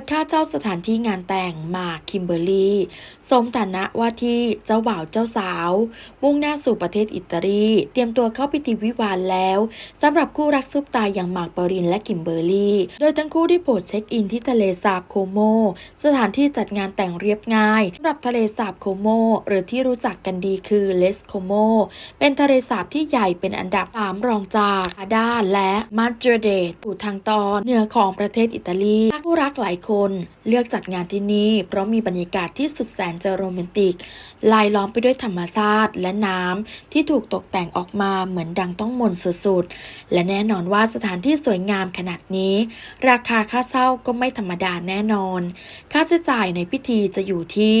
ดค่าเจ้าสถานที่งานแต่งมาคิมเบอร์รี่สมฐานะว่าที่เจ้าบ่าวเจ้าสาว มุ่งหน้าสู่ประเทศอิตาลี เตรียมตัวเข้าพิธีวิวาห์แล้วสำหรับคู่รักซุปตาอย่างหมากปรินและคิมเบอร์รี่ โดยทั้งคู่ได้โพสเช็คอินที่ทะเลสาบโคโม สถานที่จัดงานแต่งเรียบง่ายสำหรับทะเลสาบโคโม หรือที่รู้จักกันดีคือเลสโคโม เป็นทะเลสาบที่ใหญ่เป็นอันดับสามรองจากอาดาและมาดริเดตอยู่ทางตอนเหนือของประเทศอิตาลีผู้รักหลายคนคน เลือกจัดงานที่นี่ เพราะมีบรรยากาศที่สุดแสนจะโรแมนติก ลายล้อมไปด้วยธรรมชาติและน้ำที่ถูกตกแต่งออกมาเหมือนดังต้องมนต์สุดๆ และแน่นอนว่าสถานที่สวยงามขนาดนี้ ราคาค่าเช่าก็ไม่ธรรมดาแน่นอน ค่าใช้จ่ายในพิธีจะอยู่ที่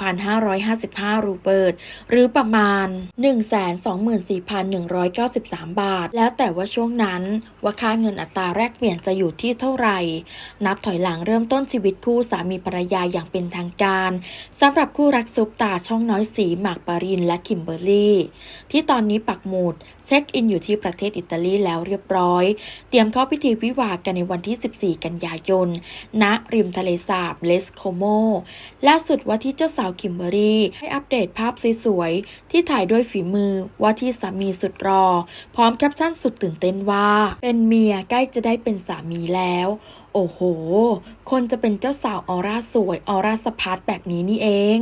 326,555 รูเบิร์ตหรือประมาณ 124,193 บาท แล้วแต่ว่าช่วงนั้นว่าค่าเงินอัตราแลกเปลี่ยนจะอยู่ที่เท่าไหร่ นับถอยหลังเริ่มต้นชีวิตคู่สามีภรรยาอย่างเป็นทางการสำหรับคู่รักซุปตาช่องน้อยสีหมากปารินและคิมเบอร์รี่ ที่ตอนนี้ปักหมุดเช็คอินอยู่ที่ประเทศอิตาลีแล้วเรียบร้อย เตรียมเข้าพิธีวิวากันในวันที่ 14 กันยายน ณ ริมทะเลสาบเลสโคโมล่าสุดว่าที่เจ้าสาวคิมเบอรี่ให้อัปเดตภาพสวยๆ ที่ถ่ายด้วยฝีมือว่าที่สามีสุดรอ พร้อมแคปชั่นสุดตื่นเต้นว่า เป็นเมียใกล้จะได้เป็นสามีแล้วโอ้โห คนจะเป็นเจ้าสาวออร่าสวย ออร่าสะพัดแบบนี้นี่เอง